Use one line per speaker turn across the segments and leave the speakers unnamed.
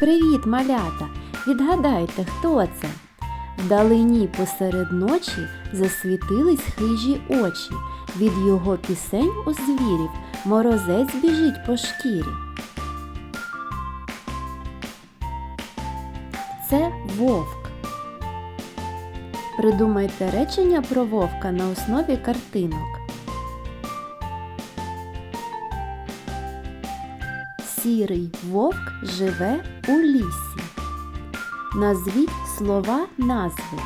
Привіт, малята! Відгадайте, хто це? Вдалині посеред ночі засвітились хижі очі. Від його пісень у звірів морозець біжить по шкірі. Це вовк. Придумайте речення про вовка на основі картинок. Сірий вовк живе у лісі. Назвіть слова назви.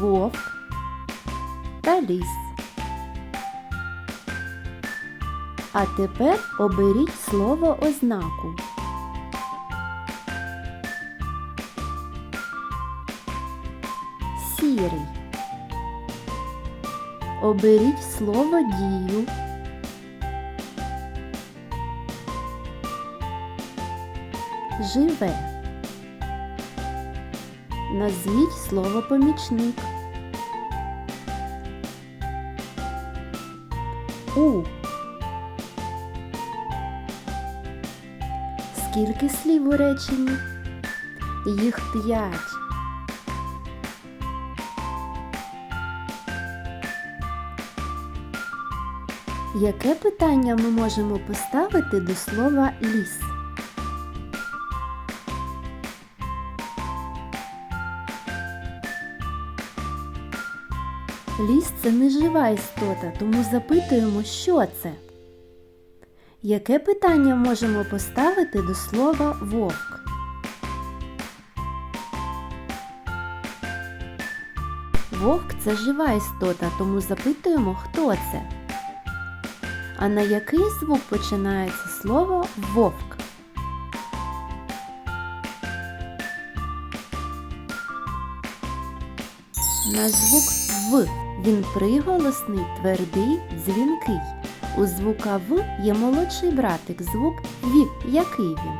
Вовк та ліс. А тепер оберіть слово ознаку. Сірий. Оберіть слово дію. Живе. Назвіть слово помічник. У. Скільки слів у реченні? Їх п'ять. Яке питання ми можемо поставити до слова ліс? Ліс це не жива істота, тому запитуємо, що це. Яке питання можемо поставити до слова вовк? Вовк це жива істота, тому запитуємо, хто це. А на який звук починається слово вовк? На звук В він приголосний, твердий, дзвінкий. У звука В є молодший братик, звук Ві. Який він?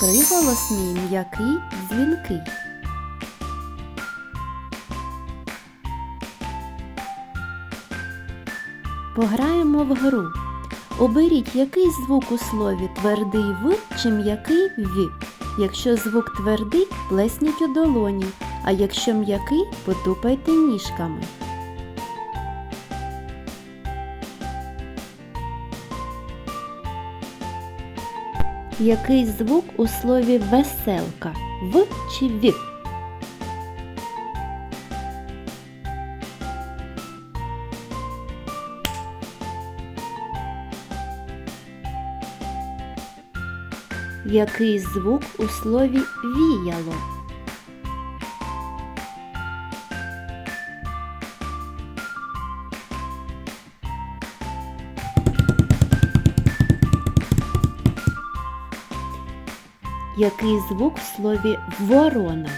Приголосний, м'який, дзвінкий. Пограємо в гру. Оберіть, який звук у слові твердий В чи м'який В. Якщо звук твердий, плесніть у долоні, а якщо м'який, потупайте ніжками. Який звук у слові веселка? В чи В? Який звук у слові віяло? Який звук в слові ворона?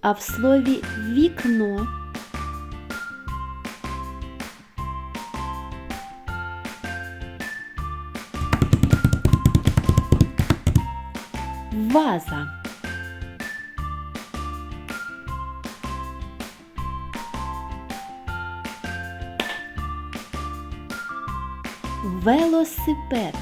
А в слові вікно? Ваза. Велосипед.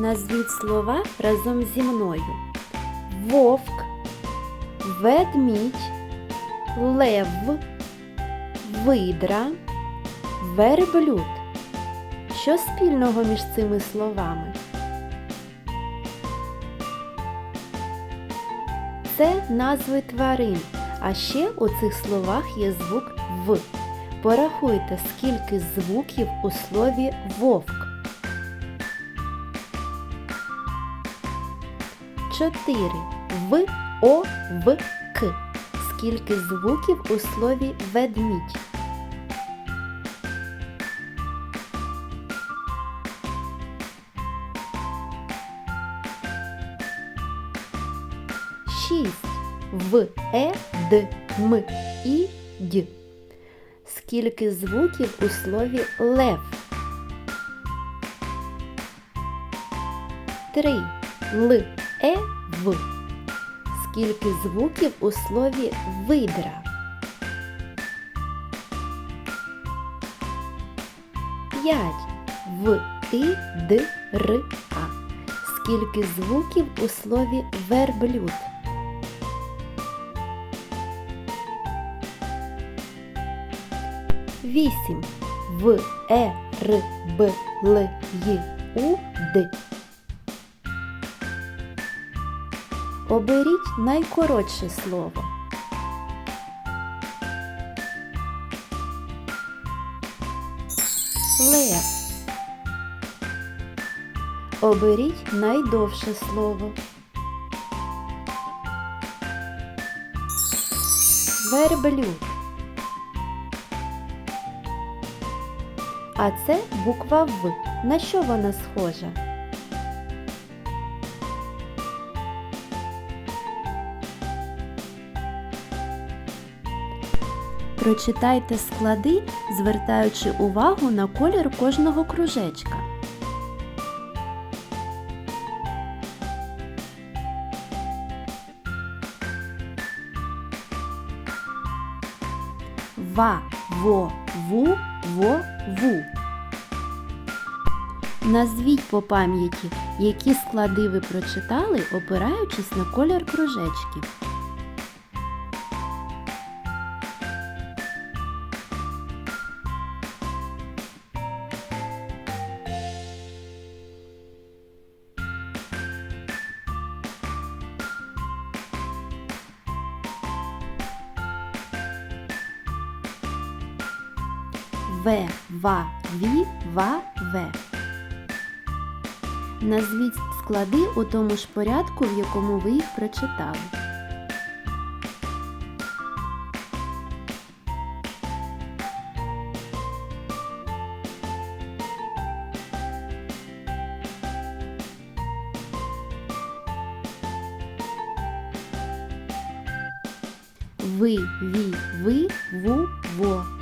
Назвіть слова разом зі мною. Вовк, ведмідь, лев, видра, верблюд. Що спільного між цими словами? Це назви тварин, а ще у цих словах є звук В. Порахуйте, скільки звуків у слові вовк. Чотири. В, О, В, К. Скільки звуків у слові ведмідь? Шість. В, Е, Д, М, І, Д. Скільки звуків у слові лев? Три. Л, Е, В. Скільки звуків у слові видра? П'ять. В, И, Д, Р, А. Скільки звуків у слові верблюд? Вісім. В, Е, Р, Б, Л, Й, У, Д. Оберіть найкоротше слово. Лев. Оберіть найдовше слово. Верблюд. А це буква В. На що вона схожа? Прочитайте склади, звертаючи увагу на колір кожного кружечка. Ва, во, ву, во, ву. Назвіть по пам'яті, які склади ви прочитали, опираючись на колір кружечків. В, ва, ві, ва, ве. Назвіть склади у тому ж порядку, в якому ви їх прочитали. Ви, ві, ви, ву, во.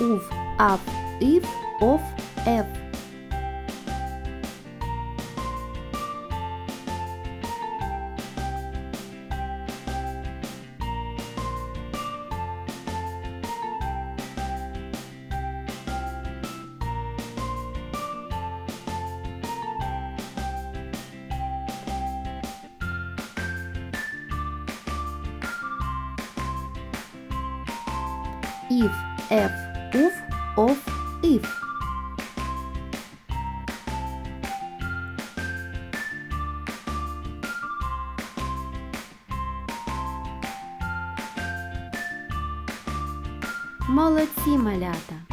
of, of, if, of, f, if, f, ув, of, if. Молодці малята!